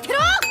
てろ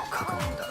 の確認だ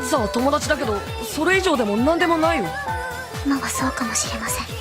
千秋は友達だけどそれ以上でも何でもないよ。そうかもしれません。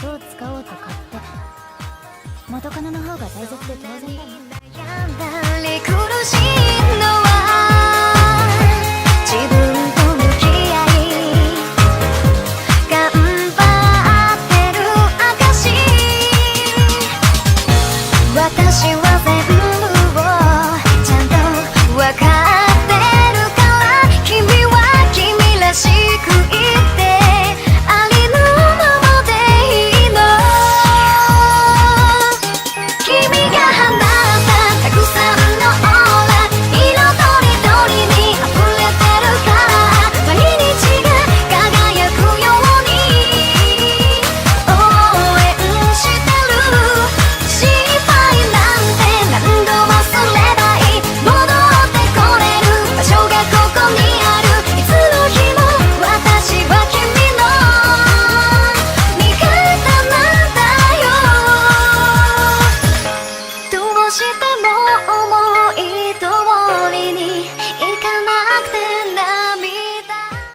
どう使おうとかって。元カノの方が大切で当然だ